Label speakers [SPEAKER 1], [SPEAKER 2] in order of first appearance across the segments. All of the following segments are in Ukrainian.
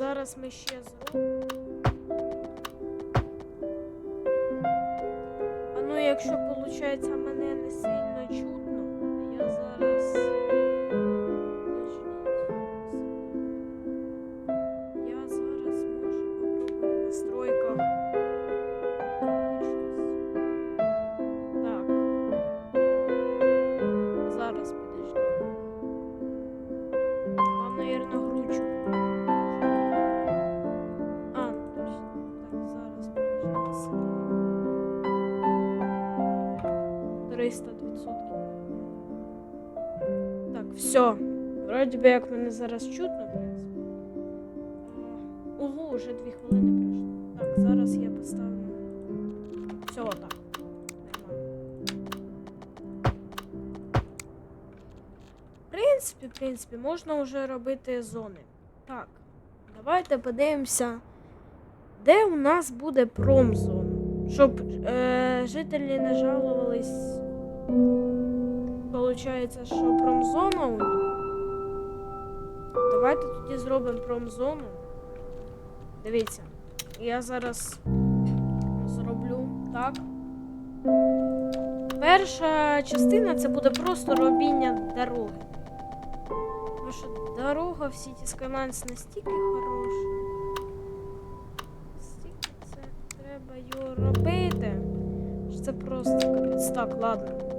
[SPEAKER 1] Зараз ми ще зробимо. А ну, якщо виходить, мене не сильно 300 Так, все. Вроді би як мене зараз чутно, в принципі. Ого, вже дві хвилини пройшло. Так, зараз я поставлю. Все отак. В принципі, в принципі, можна вже робити зони. Так, давайте подивимося, де у нас буде промзона. Щоб е, жителі не жалувались. Получається, що промзона у них. Давайте тоді зробимо промзону. Дивіться, я зараз зроблю так. Перша частина це буде просто робіння дороги. Тому що дорога в City Skylines настільки хороша. Стільки це треба його робити. що Це просто капець. Так, ладно.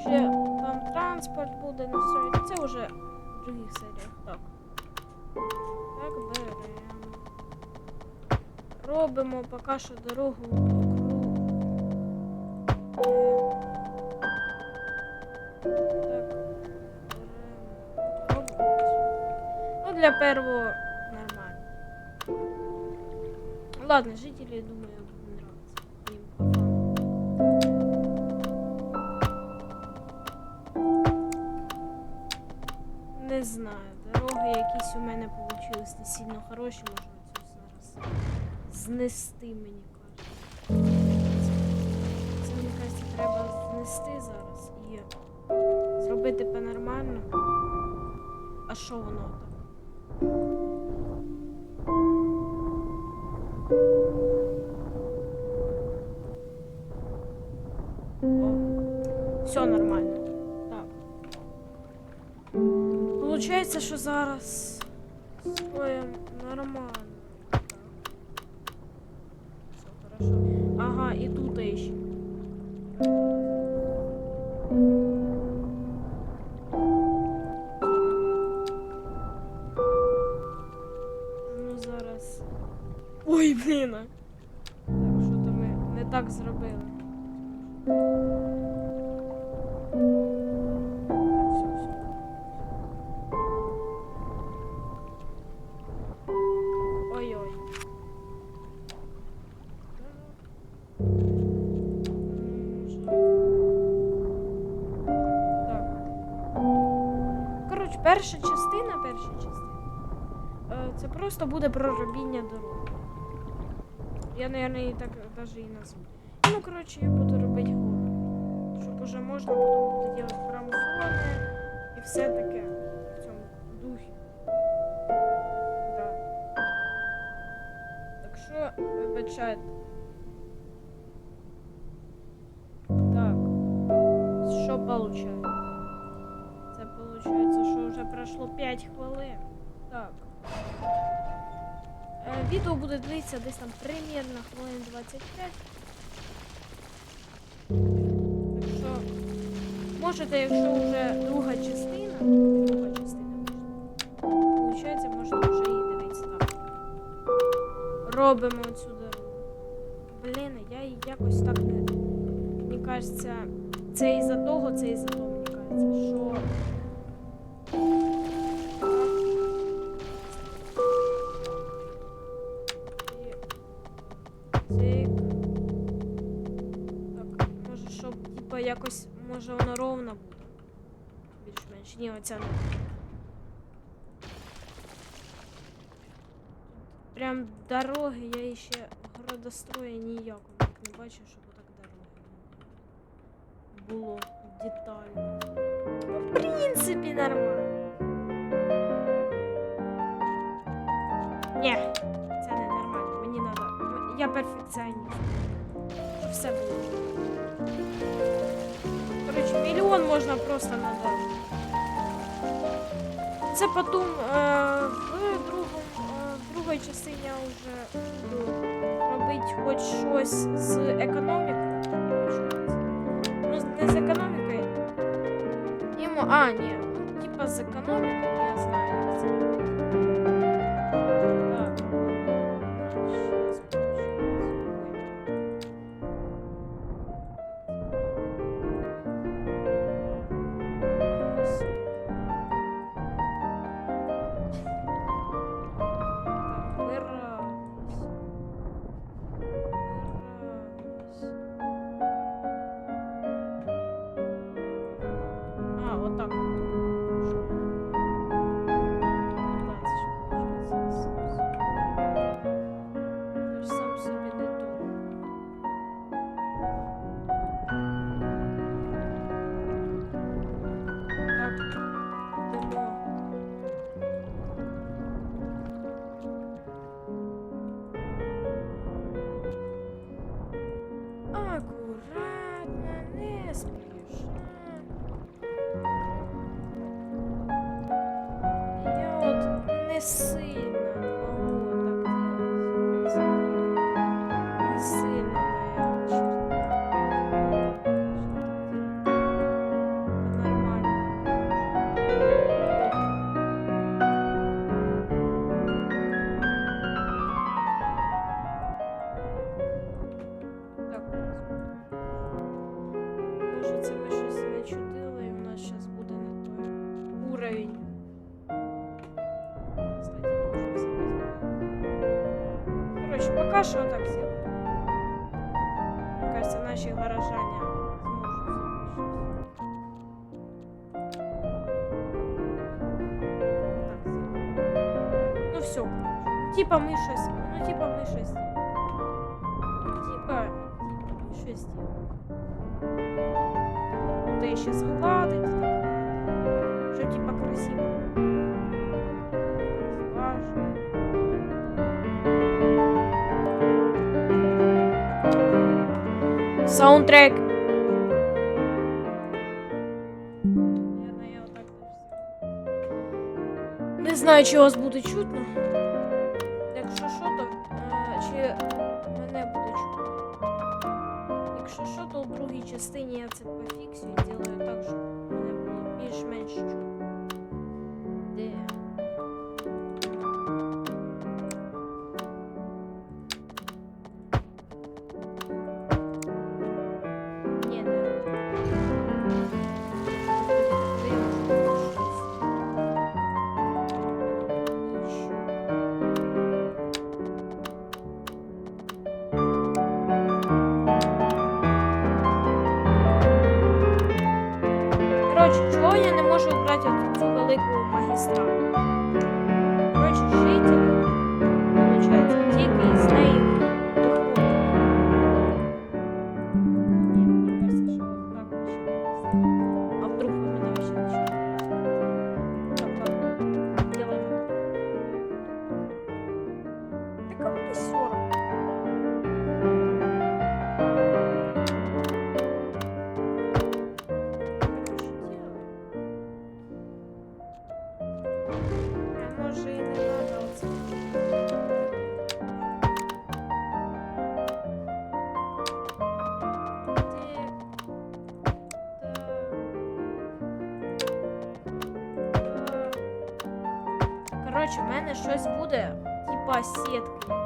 [SPEAKER 1] Ще там транспорт буде настроєний. Це вже в других серіях. Так. Так, беремо. Робимо поки що дорогу Так. Беремо. Ну, для первого нормально. Ладно, жители, думаю, Не знаю, дороги якісь у мене вийшли не сильно хороші, можна цю зараз знести, мені кажуть. Це, мені кажеться, треба знести зараз і зробити по-нормально. А що воно так? О, все нормально. Получається, що зараз Ой, нормально. Ага, і тут ще. Просто буде про робіння дороги. Я, наверное, її так даже і назву. Ну, коротше, я буду робити гору. Щоб уже можна потім буде робити промзони і все таке в цьому духі. Да. Так що, вибачайте. Так. Що виходить? Це виходить що вже пройшло 5 хвилин. Так. Відео буде дивитися десь там примірно хвилин 25. Так що можете, якщо вже друга частина, друга частина виходить, вже її дивитися так. Робимо дорогу. Блін, я якось так не. Мені кажеться, це із-за того, це із-за того, мені кажеться, що. Більш-менш. Ні. Прям дороги, я ще градострою ніякого так не бачу, щоб отак дороги було детально. Ну, в принципі, нормально. Ні, це не нормально. Мені треба. Я перфекціоніст. Все було. Коротше, мільйон можна просто надати. Це потім е, в другому, е, другій частині я вже буду робити хоч щось з економікою. Ну, не з економікою. Йому, а, ні, ну, типа з економікою, я знаю, не спеша. Я от не сильно пока що так сделаем. Мне кажется, наши горожане. Ну все. Ну, типа ми щось, ну типа ми щось. Типа, ми щось. Тут ще згладить. так. Щоб типа красиво. Саундтрек. Не знаю, чи вас буде чутно. Якщо що, то чи мене буде чутно. Якщо що, то в другій частині я це пофіксю і зроблю так, щоб мене було більш-менш чутно. start. Не треба оце. Коротше, в мене щось буде, типа сітки.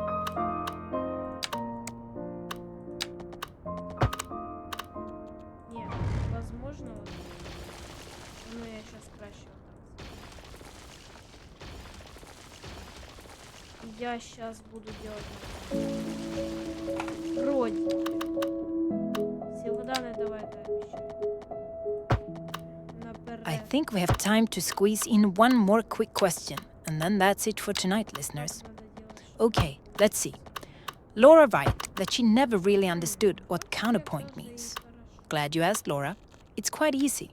[SPEAKER 1] Я сейчас буду делать. Вроде. Всегда не давайте обещаю.
[SPEAKER 2] I
[SPEAKER 1] Наперед.
[SPEAKER 2] think we have time to squeeze in one more quick question, and then that's it for tonight, listeners.
[SPEAKER 1] Надо делать, что-
[SPEAKER 2] Okay, let's see. Laura writes that she never really understood what counterpoint
[SPEAKER 1] Тоже и
[SPEAKER 2] means.
[SPEAKER 1] хорошо.
[SPEAKER 2] Glad you asked, Laura. It's quite easy.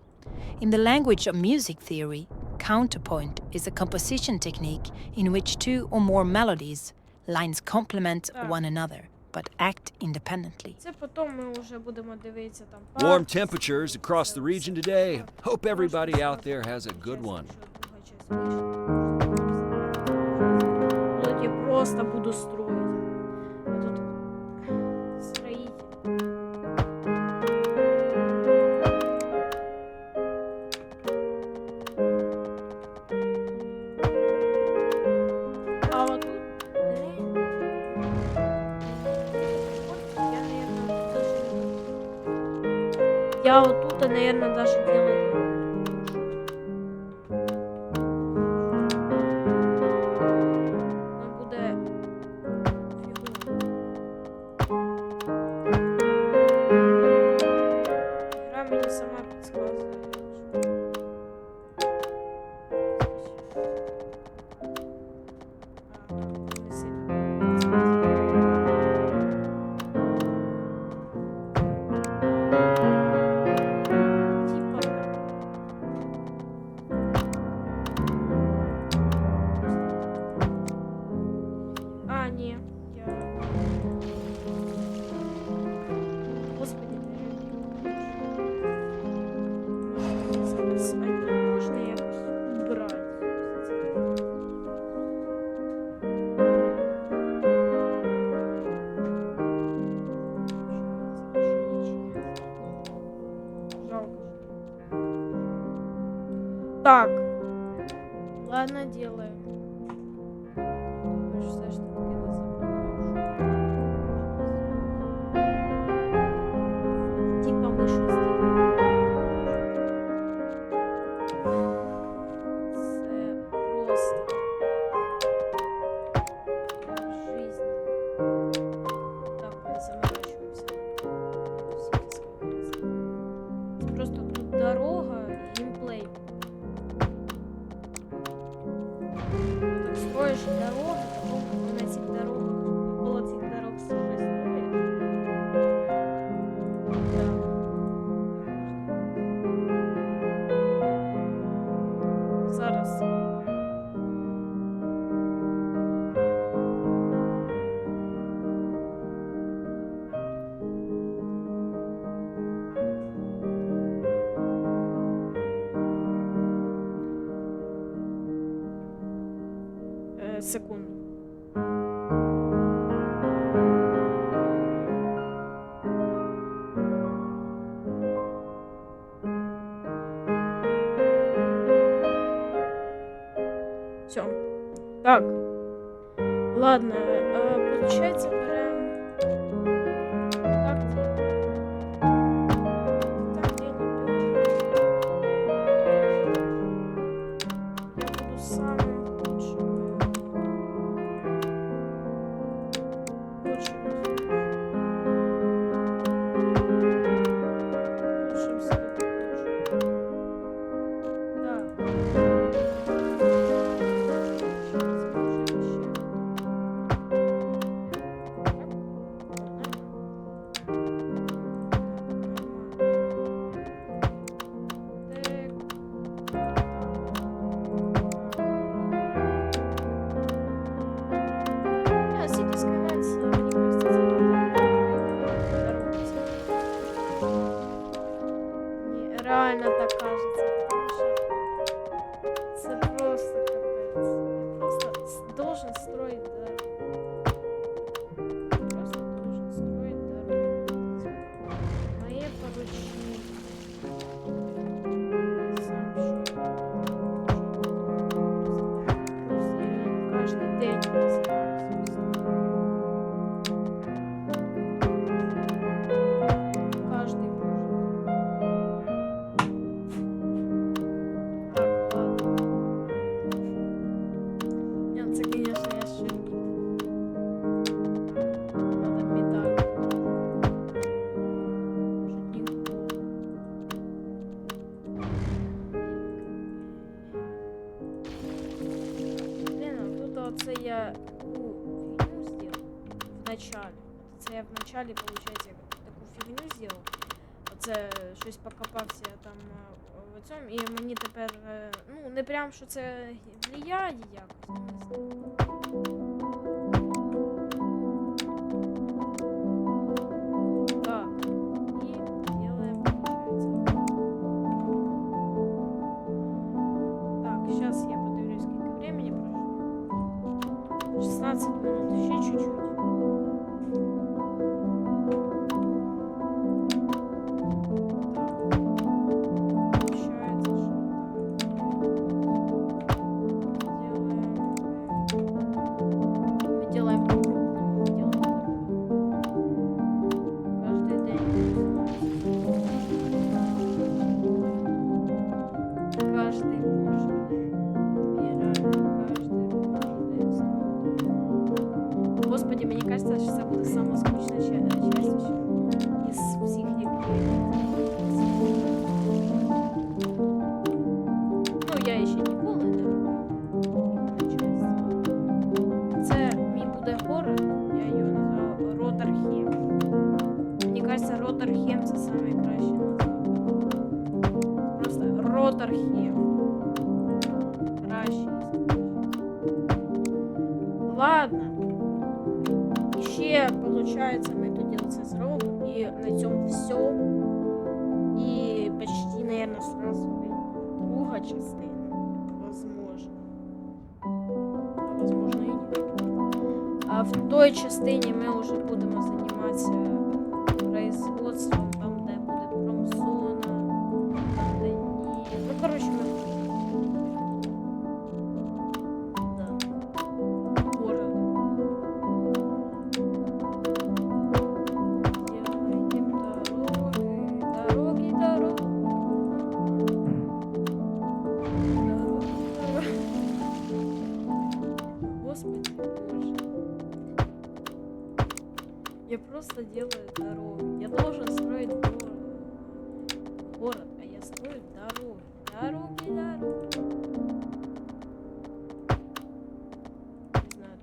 [SPEAKER 2] In the language of music theory, counterpoint is a composition technique in which two or more melodies, lines complement
[SPEAKER 1] Так.
[SPEAKER 2] one another but act independently.
[SPEAKER 1] Це потім ми вже будемо дивитися там.
[SPEAKER 3] Warm
[SPEAKER 1] парки,
[SPEAKER 3] temperatures across the region today. Hope everybody out there has a good one.
[SPEAKER 1] Тут я просто буду строить. Оце я таку фігню зробив в начале. Це я в началі, получается, таку фігню зробив. Оце щось покопався там е, в цьому, і мені тепер, е, ну, не прям, що це влияє якось,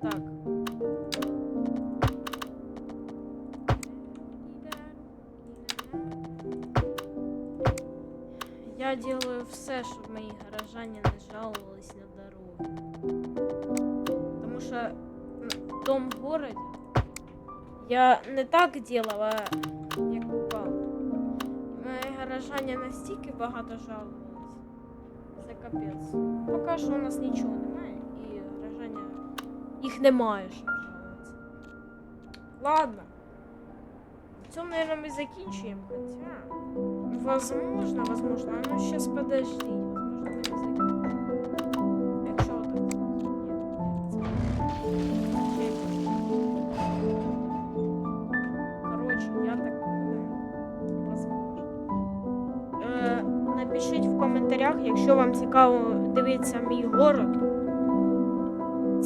[SPEAKER 1] Не знаю, так. Я делаю все, щоб мої горожані не жалувались на дороги. Тому що в том городі я не так делала, як упав. Мої горожані настільки багато жалувались. Це капець. Поки що у нас нічого немає, і горожання Їх немає. Ладно. В цьому, наверное, мы закінчуємо, хотя... Возможно, возможно. А ну сейчас подожди. Возможно, ми закінчимо. Якщо так. Ні, Короче, я так. Е, напишіть в коментарях, якщо вам цікаво дивитися мій город.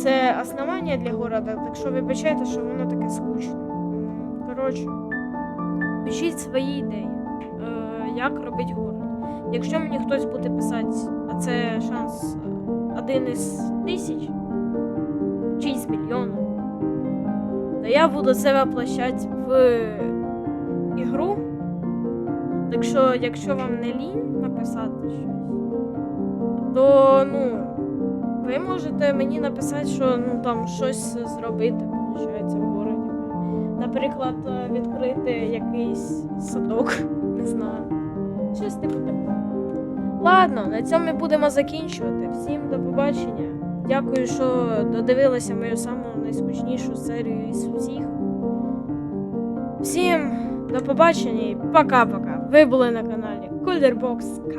[SPEAKER 1] Це основання для города, так що вибачайте, що воно таке скучне. Коротше, пишіть свої ідеї, е, як робити город. Якщо мені хтось буде писати, а це шанс е, один із тисяч чи із мільйону, то я буду це воплощати в ігру. Так що, якщо вам не лінь написати щось, то ну, ви можете мені написати, що ну там щось зробити, виходить, в городі. Наприклад, е, відкрити якийсь садок, не знаю. Щось типу такого. Ладно, на цьому ми будемо закінчувати. Всім до побачення. Дякую, що додивилися мою саму найскучнішу серію із усіх. Всім до побачення і пока-пока. Ви були на каналі Coolerbox